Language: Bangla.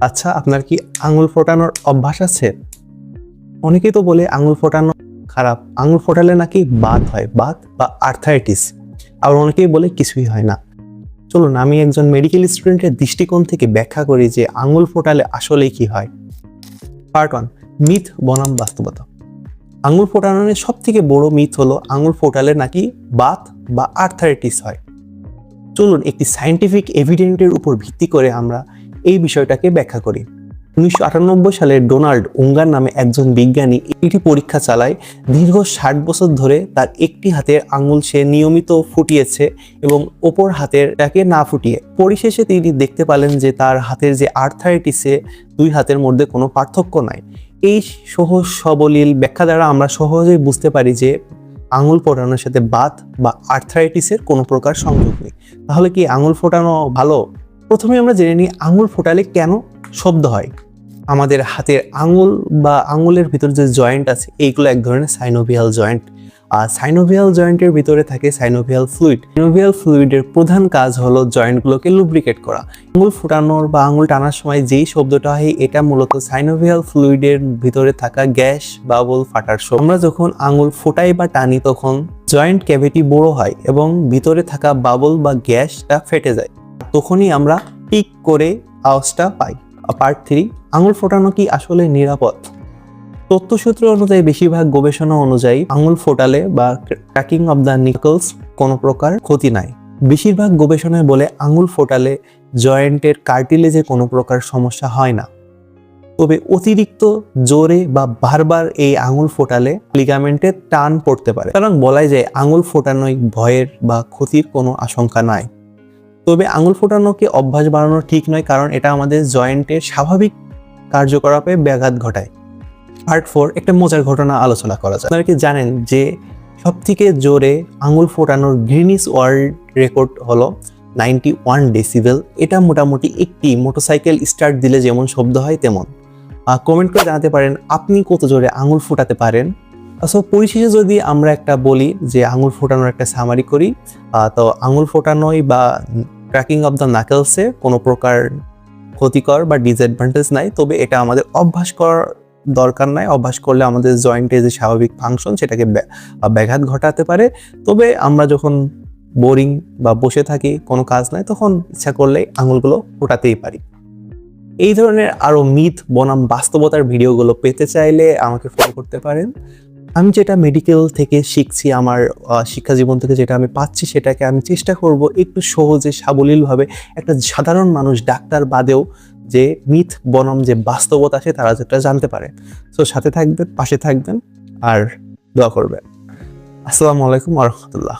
আচ্ছা আপনার কি আঙুল ফোটানোর অভ্যাস আছে? অনেকেই তো বলে আঙুল ফোটানো খারাপ। আঙুল ফোটালে নাকি বাত হয়, বাত বা আর্থাইটিস আর অনেকেই বলে কিছুই হয় না। চলুন, আমি একজন মেডিকেল স্টুডেন্টের দৃষ্টিকোণ থেকে ব্যাখ্যা করি যে আঙুল ফোটালে আসলে কি হয়। পার্ট ওয়ান মিথ বনাম বাস্তবতা। আঙুল ফোটানোর সব থেকে বড় মিথ হলো আঙুল ফোটালে নাকি বাত বা আর্থাইটিস হয়। চলুন, একটি সায়েন্টিফিক এভিডেন্টের উপর ভিত্তি করে আমরা এই বিষয়টাকে ব্যাখ্যা করি। উনিশশো আটানব্বই সালে ডোনাল্ড উঙ্গার নামে একজন বিজ্ঞানী একটি পরীক্ষা চালায়, দীর্ঘ ষাট বছর ধরে তার একটি হাতের আঙুল সে নিয়মিত ফুটিয়েছে এবং ওপর হাতেরটাকে না ফুটিয়ে। পরিশেষে তিনি দেখতে পেলেন যে তার হাতের যে আর্থাইটিসে দুই হাতের মধ্যে কোনো পার্থক্য নাই। এই সহজ সবলীল ব্যাখ্যা দ্বারা আমরা সহজেই বুঝতে পারি যে আঙুল ফোটানোর সাথে বাত বা আর্থ্রাইটিসের কোনো প্রকার সংযোগ নেই। তাহলে কি আঙুল ফোটানো ভালো? প্রথমে আমরা জেনে নিই আঙুল ফোটালে কেন শব্দ হয়। আমাদের হাতের আঙুল বা আঙুলের ভিতর যে জয়েন্ট আছে, এইগুলো এক ধরনের সাইনোভিয়াল জয়েন্ট। আর সাইনোভিয়াল জয়েন্টের ভিতরে থাকে সাইনোভিয়াল ফ্লুইড সাইনোভিয়াল ফ্লুইডের প্রধান কাজ হলো জয়েন্টগুলোকে লুব্রিকেট করা। আঙুল ফোটানোর বা আঙুল টানার সময় যেই শব্দটা হয়, এটা মূলত সাইনোভিয়াল ফ্লুইডের ভিতরে থাকা গ্যাস বাবল ফাটার শব্দ আমরা যখন আঙুল ফোটাই বা টানি, তখন জয়েন্ট ক্যাভিটি বড় হয় এবং ভিতরে থাকা বাবল বা গ্যাসটা ফেটে যায়। তখনই আমরা পিক করে আওয়াজটা পাই। পার্ট থ্রি আঙুল ফোটানো কি আসলে নিরাপদ? তথ্যসূত্র অনুযায়ী বেশিরভাগ গবেষণা অনুযায়ী আঙুল ফোটালে বা ক্র্যাকিং অব দ্য নিকলস কোনো প্রকার ক্ষতি নাই। বেশিরভাগ গবেষণায় বলে আঙুল ফোটালে জয়েন্টের কার্টিলেজে কোনো প্রকার সমস্যা হয় না। তবে অতিরিক্ত জোরে বা বারবার এই আঙুল ফোটালে লিগামেন্টে টান পড়তে পারে। কারণ বলাই যায় আঙুল ফোটানোই ভয়ের বা ক্ষতির কোনো আশঙ্কা নাই। তবে আঙুল ফোটানোকে অভ্যাস বাড়ানো ঠিক নয়, কারণ এটা আমাদের জয়েন্টের স্বাভাবিক কার্যকলাপে ব্যাঘাত ঘটায়। পার্ট ফোর, একটা মজার ঘটনা আলোচনা করা যায় আপনারা কি জানেন যে সব থেকে জোরে আঙুল ফোটানোর গ্রিনিস ওয়ার্ল্ড রেকর্ড হলো নাইনটি ওয়ান ডেসিবেল। এটা মোটামুটি একটি মোটরসাইকেল স্টার্ট দিলে যেমন শব্দ হয় তেমন। কমেন্ট করে জানাতে পারেন আপনি কত জোরে আঙুল ফোটাতে পারেন। সো পরিশেষে যদি আমরা একটা বলি যে আঙুল ফোটানোর একটা সামারি করি তো আঙুল ফোটানোই বা ট্র্যাকিং অফ দ্য নাকেলসে কোনো প্রকার ক্ষতিকর বা ডিসঅ্যাডভান্টেজ নাই, তবে এটা আমাদের অভ্যাস করার দরকার নাই। অভ্যাস করলে আমাদের জয়েন্টের যে স্বাভাবিক ফাংশন সেটাকে ব্য- ব্যাঘাত ঘটাতে পারে। তবে আমরা যখন বোরিং বা বসে থাকি, কোনো কাজ নাই, তখন ইচ্ছা করলে আঙুলগুলো ফোটাতেই পারি। এই ধরনের আরও মিথ বনাম বাস্তবতার ভিডিওগুলো পেতে চাইলে আমাকে ফলো করতে পারেন। আমি যেটা মেডিকেল থেকে শিখছি, আমার শিক্ষা জীবন থেকে যেটা আমি পাচ্ছি, সেটাকে আমি চেষ্টা করব একটু সহজে, সাবলীলভাবে একটা সাধারণ মানুষ, ডাক্তার বাদেও যে মিথ বনম, যে বাস্তবতা আছে, তারা যেটা জানতে পারে। সো সাথে থাকবেন, পাশে থাকবেন, আর দোয়া করবেন। আসসালামু আলাইকুম রহমতুল্লাহ।